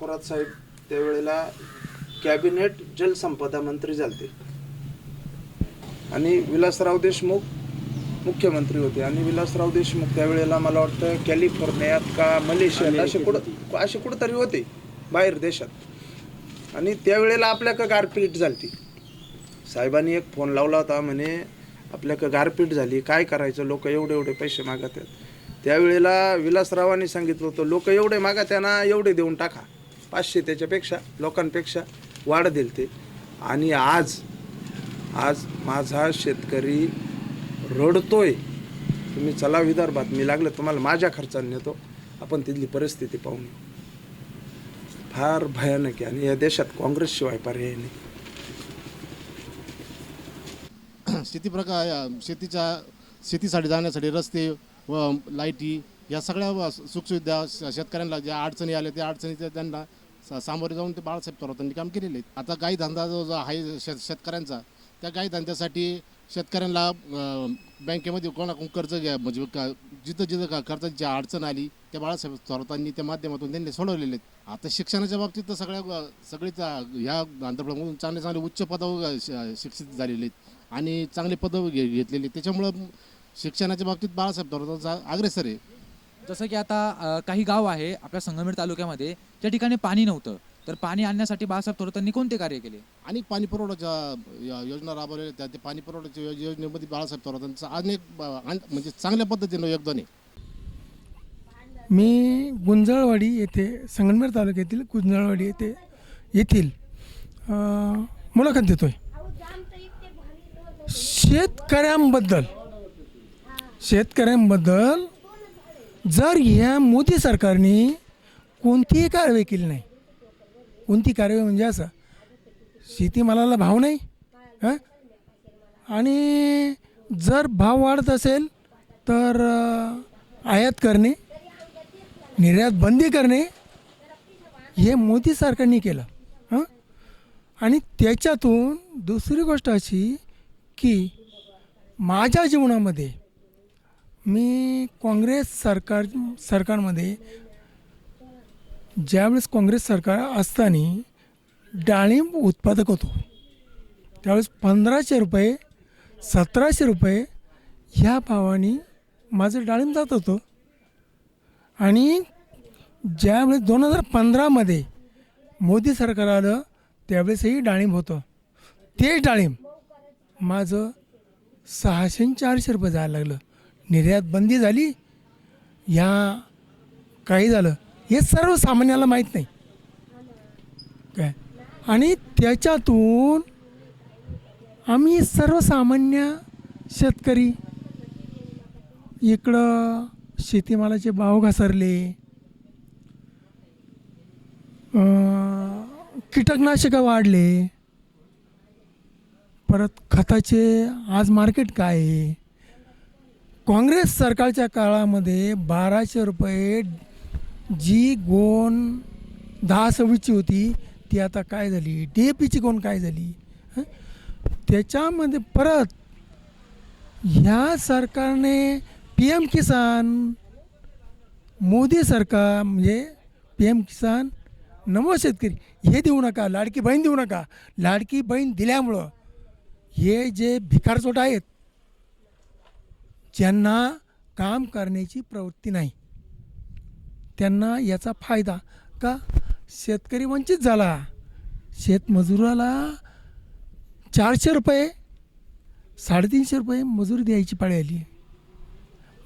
थोरात साहेब त्यावेळेला कॅबिनेट जलसंपदा मंत्री झालते. आणि विलासराव देशमुख मुख्यमंत्री होते. आणि विलासराव देशमुख त्यावेळेला मला वाटतं कॅलिफोर्नियात का मलेशियात असे कुठं असे कुठंतरी होते बाहेर देशात. आणि त्यावेळेला आपल्याकडं गारपीट झाली साहेबांनी एक फोन लावला होता म्हणे आपल्याकडं गारपीट झाली. काय करायचं? लोक एवढे एवढे पैसे मागत आहेत. त्यावेळेला विलासरावांनी सांगितलं होतं लोक एवढे मागत आहे ना एवढे देऊन टाका. पाचशे त्याच्यापेक्षा लोकांपेक्षा वाढ दिल ते. आणि आज आज माझा शेतकरी रडतोय. तुम्ही चला विदर्भात मी लागलं तुम्हाला माझ्या खर्चाने नेतो. आपण तिथली परिस्थिती पाहून फार भयानक आहे. आणि या देशात काँग्रेसशिवाय पर्याय नाही. शेती प्रकार शेतीच्या शेतीसाठी जाण्यासाठी रस्ते व लाईटी या सगळ्या सुखसुविधा श- शेतकऱ्यांना ज्या अडचणी आल्या त्या अडचणी त्यांना सा- सामोरे जाऊन ते बाळासाहेब थोरातांनी काम केलेले आहेत. आता गाई धंदा जो जो आहे शेत शेतकऱ्यांचा त्या गाई धंद्यासाठी शेतकऱ्यांना अं, बँकेमध्ये कोणाकडून कर्ज घ्या म्हणजे का- जिथं जिथं का कर्जाची अडचण आली त्या बाळासाहेब थोरातांनी त्या माध्यमातून त्यांनी सोडवलेले आहेत. आता शिक्षणाच्या बाबतीत तर सगळ्या ग- सगळीच अं, ह्या आंध्रप्रदेशमधून चांगले चांगले उच्च पदावर अं, श- शिक्षित झालेले आहेत आणि चांगले पदं घे घेतलेली आहेत. त्याच्यामुळं शिक्षणाच्या बाबतीत बाळासाहेब थोरातांचा अग्रेसर आहे. जसं की आता अ, काही गाव आहे आपल्या संगमेर तालुक्यामध्ये त्या ठिकाणी पाणी नव्हतं. तर पाणी आणण्यासाठी बाळासाहेब थोरातांनी कोणते कार्य केले? आणि पाणी पुरवठ्याच्या या योजना राबवलेल्या त्या ते पाणी पुरवठ्याच्या यो- योजनेमध्ये बाळासाहेब थोरातांचं अनेक ब- अन- म्हणजे चांगल्या पद्धतीनं योगदान आहे. मी गुंजाळवाडी येथे संगमनेर तालुक्यातील गुंजाळवाडी येथे येथील अं, मुलाखत देतोय. शेतकऱ्यांबद्दल शेतकऱ्यांबद्दल जर ह्या मोदी सरकारने कोणतीही कारवाई केली नाही कोणती कारवाई म्हणजे असं शेतीमालाला भाव नाही हां? आणि जर भाव वाढत असेल तर आयात करणे निर्यात बंदी करणे हे मोदी सरकारने केलं हां? आणि त्याच्यातून दुसरी गोष्ट अशी की माझ्या जीवनामध्ये मी काँग्रेस सरकार सरकारमध्ये ज्यावेळेस काँग्रेस सरकार असताना डाळिंब उत्पादक होतो त्यावेळेस पंधराशे रुपये सतराशे रुपये ह्या भावाने माझं डाळिंब जात होतं. आणि ज्यावेळेस दोन हजार पंधरामध्ये मोदी सरकार आलं त्यावेळेसही डाळिंब होतं. ते डाळिंब माझं सहाशे चारशे रुपये जायला लागलं. निर्यात बंदी झाली ह्या काही झालं. हे सर्वसामान्याला माहीत नाही. काय? आणि त्याच्यातून आम्ही सर्वसामान्य शेतकरी इकडं शेतीमालाचे भाव घसरले. कीटकनाशकं वाढले. परत खताचे आज मार्केट काय आहे? काँग्रेस सरकारच्या काळामध्ये बाराशे रुपये जी गोन दहा सव्वीसची होती ती आता काय झाली? डी ए पीची गोन काय झाली? त्याच्यामध्ये परत ह्या सरकारने पी एम किसान मोदी सरकार म्हणजे पी एम किसान नमो शेतकरी हे देऊ नका लाडकी बहीण देऊ नका. लाडकी बहीण दिल्यामुळं हे जे भिकारचोट आहेत ज्यांना काम करण्याची प्रवृत्ती नाही. त्यांना याचा फायदा का? शेतकरी वंचित झाला. शेतमजुराला चारशे रुपये साडेतीनशे रुपये मजुरी द्यायची पाळी आली.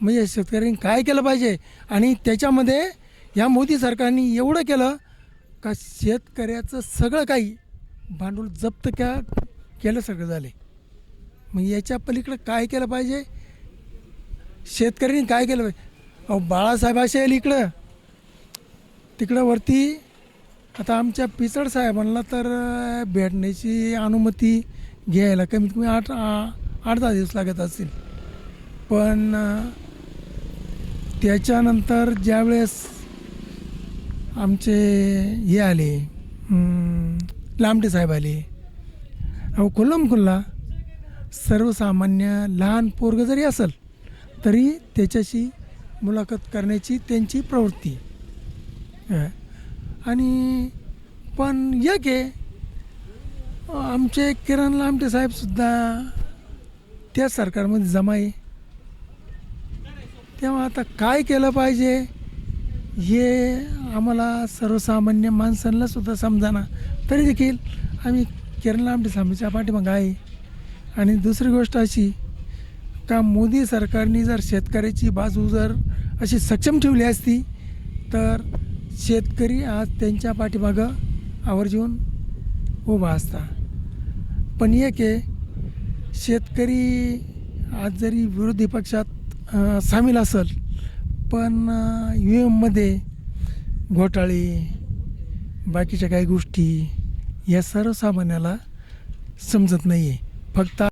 म्हणजे शेतकऱ्यांनी काय केलं पाहिजे? आणि त्याच्यामध्ये या मोदी सरकारने एवढं केलं का शेतकऱ्याचं सगळं काही भांडवल जप्त क्या केलं सगळं झाले मग याच्या पलीकडं काय केलं पाहिजे? शेतकऱ्यांनी काय केलं अहो बाळासाहेब असेल इकडं. तिकडं वरती आता आमच्या पिचड साहेबांना तर भेटण्याची अनुमती घ्यायला कमीत कमी आठ आ- आठ दहा दिवस लागत असतील. पण त्याच्यानंतर ज्यावेळेस आमचे हे आले लांबटे साहेब आले अहो खुल्लम खुल्ला सर्वसामान्य लहान पोरग जरी असेल तरी त्याच्याशी मुलाखत करण्याची त्यांची प्रवृत्ती. आणि पण एक आहे आमचे किरण लामटे साहेबसुद्धा त्या सरकारमध्ये जमा आहे. तेव्हा आता काय केलं पाहिजे हे आम्हाला सर्वसामान्य माणसांना सुद्धा समजाना. तरी देखील आम्ही किरण लामटे साहेबांच्या पाठीमागं आहे. आणि दुसरी गोष्ट अशी का मोदी सरकारने जर शेतकऱ्याची बाजू जर अशी सक्षम ठेवली असती तर शेतकरी आज त्यांच्या पाठीमागं आवर्जून उभा असता. पण एक आहे शेतकरी आज जरी विरोधी पक्षात सामील असेल पण यू एममध्ये घोटाळे बाकीच्या काही गोष्टी या सर्वसामान्याला समजत नाही आहे फक्त